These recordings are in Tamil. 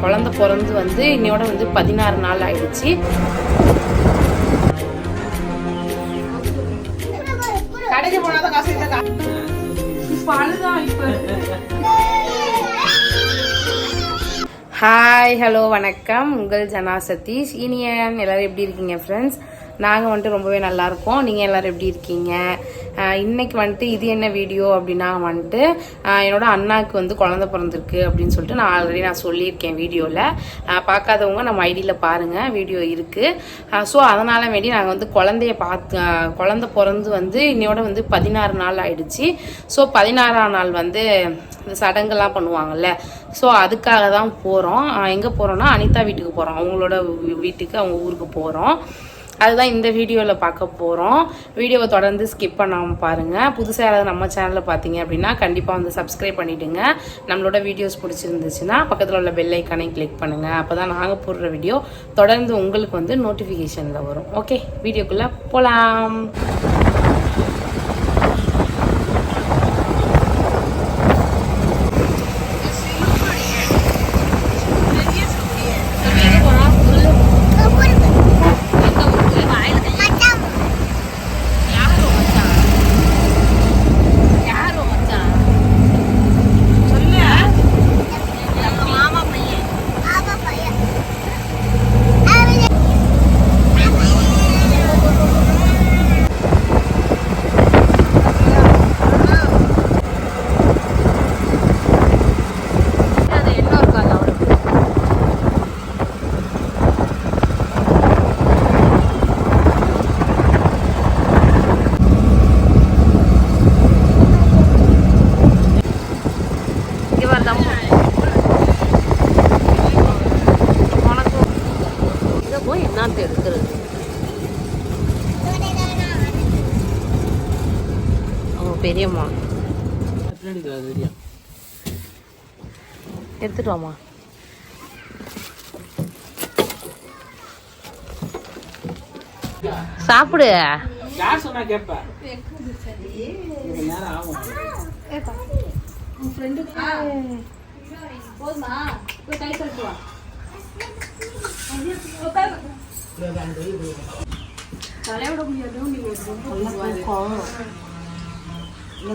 குழந்தை பிறந்து வந்து இன்னையோட வந்து பதினாறு நாள் ஆயிடுச்சு. கடைக்கு போனாதான் காசு இல்லை கா- இப்ப அழுதான் இப்ப? ஹாய் ஹலோ வணக்கம். உங்கள் ஜனா சதீஷ். இனியன் எல்லாரும் எப்படி இருக்கீங்க ஃப்ரெண்ட்ஸ் நாங்கள் வந்துட்டு ரொம்பவே நல்லாயிருக்கோம் நீங்கள் எல்லோரும் எப்படி இருக்கீங்க? இன்றைக்கி இன்னைக்கு வந்துட்டு இது என்ன வீடியோ அப்படின்னா வந்துட்டு என்னோட அண்ணாவுக்கு வந்து குழந்தை பிறந்திருக்கு அப்படின்னு சொல்லிட்டு நான் ஆல்ரெடி நான் சொல்லியிருக்கேன் வீடியோவில் பார்க்காதவங்க நம்ம ஐடியில் பாருங்கள் வீடியோ இருக்குது ஸோ அதனால் வேண்டி நாங்கள் வந்து குழந்தைய பார்த்து குழந்த குழந்தை பிறந்து வந்து இன்னையோட வந்து பதினாறு நாள் ஆயிடுச்சு. ஸோ பதினாறாம் நாள் வந்து இந்த சடங்கெல்லாம் பண்ணுவாங்கல்ல. ஸோ அதுக்காக தான் போகிறோம் எங்கே போகிறோன்னா அனிதா வீட்டுக்கு போகிறோம் அவங்களோட வீட்டுக்கு அவங்க ஊருக்கு போகிறோம் அதுதான் இந்த வீடியோவில் பார்க்க போகிறோம் வீடியோவை தொடர்ந்து ஸ்கிப் பண்ணாமல் பாருங்கள் புதுசாக யாராவது நம்ம சேனலில் பார்த்தீங்க அப்படின்னா கண்டிப்பாக வந்து சப்ஸ்கிரைப் பண்ணிவிடுங்க நம்மளோட வீடியோஸ் பிடிச்சிருந்துச்சுன்னா பக்கத்தில் உள்ள பெல் ஐக்கானை கிளிக் பண்ணுங்கள் அப்போ தான் நாங்கள் போடுற வீடியோ தொடர்ந்து உங்களுக்கு வந்து நோட்டிஃபிகேஷனில் வரும். ஓகே வீடியோக்குள்ளே போகலாம் போய் என்னன்னு எடுக்கிறது அவங்க பெரியம்மா. எடுத்துட்டு வாமா சாப்பிடு. யார் சொன்னா கேப்ப? இது நேரம் ஆகும் இன்னும்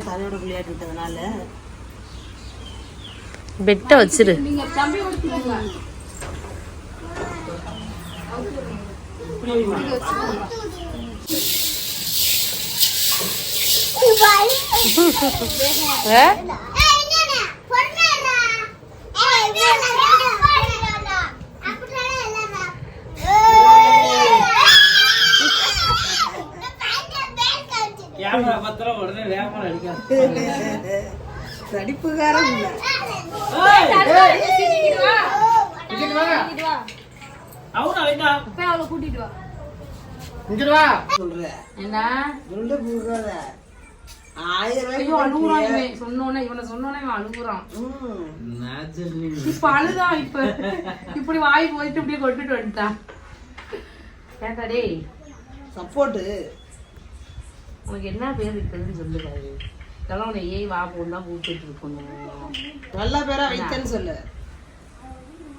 தலையோட விளையாட்டு விட்டதுனால பெட்டை வச்சிரு ஆ? கேமரா பத்திரம் உடனே வேகமா அடிக்காது நடிப்புக்காரன் இல்ல. இப்ப அழுதான் இப்ப? இப்படி வாய் போயிட்டு இப்படியே கொட்டுட்டு வந்துட்டான். டேய். சப்போர்ட்டு உனக்கு என்ன பேர் இருக்குதுன்னு சொல்லுறாரு இதெல்லாம் உன்னை ஏய் வா போன்னு தான் கூப்பிட்டு இருக்கணும். நல்ல பேரா வைத்தேன்னு சொல்லு.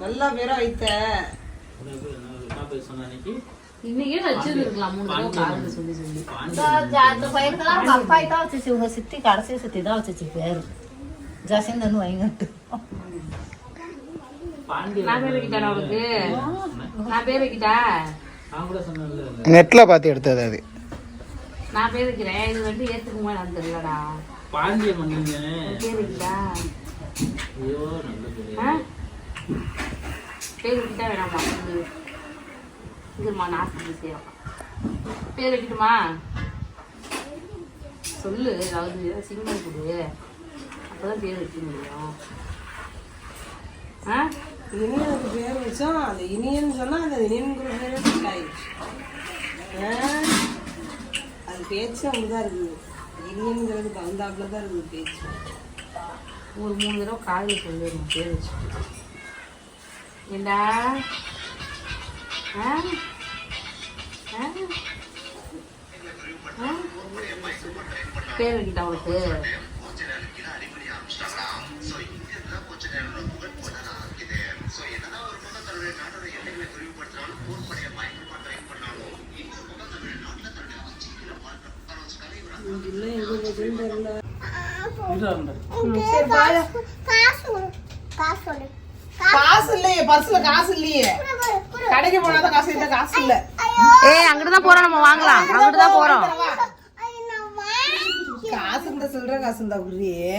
நல்ல பேரா வைத்த. இன்னைக்கே வச்சிருந்துருக்கலாம். மூணு தடவை காரணம் சொல்லி சொல்லி. அந்த பையனுக்கெல்லாம் அவங்க அப்பா தான் வச்சுச்சு. உங்க சித்தி கடைசி சித்தி தான் வச்சுச்சு பேரு. ஜசீந்தன் வைங்கட்டு. பாண்டிய நான் பேர் வைக்கிட்டா அவனுக்கு நான் பேர் வைக்கிட்டா? நான் கூட சொன்னேன்ல. நெட்டில் பார்த்து எடுத்தது அது. நான் பேர் வைக்கிறேன் இது வந்து ஏத்துக்குமா நான் தெரியலடா. பாண்டிய மன்னிங்க பேர் வைக்கிட்டா ஐயோ நல்ல பேரு? பேர் வைக்கிட்டா வேணாமா? இது இதுமா நாஸ்தி செய்யலாம் பேர் வைக்கட்டுமா சொல்லு. ஏதாவது சிக்னல் கொடு. அப்பதான் பேர் வைக்க முடியும். ஆ? இனியனுக்கு பேர் வச்சோம். அந்த இனியன் சொன்னா அந்த இனியன்கிற பேரே ஆயிடுச்சு. அது பேச்சு அப்படிதான் இருக்குது. இல்லைங்கிறது தகுந்தாப்புல தான் இருக்குது பேச்சு. ஒரு மூணு தடவை காலையில் சொல்லிடணும் பேர் வச்சு ஏண்டா? ஆ? ஆ? ஆ? பேர் வைக்கிட்டா அவளுக்கு காசு இல்லையே பர்ஸ்ல காசு இல்லையே. கடைக்கு போனாதான் காசு இல்ல காசு இல்ல. ஏய் அங்கிட்டு தான் போறோம் நம்ம வாங்கலாம். அங்கிட்டு தான் போறோம். காசு இந்த சில்லற காசு இருந்தா குருவியே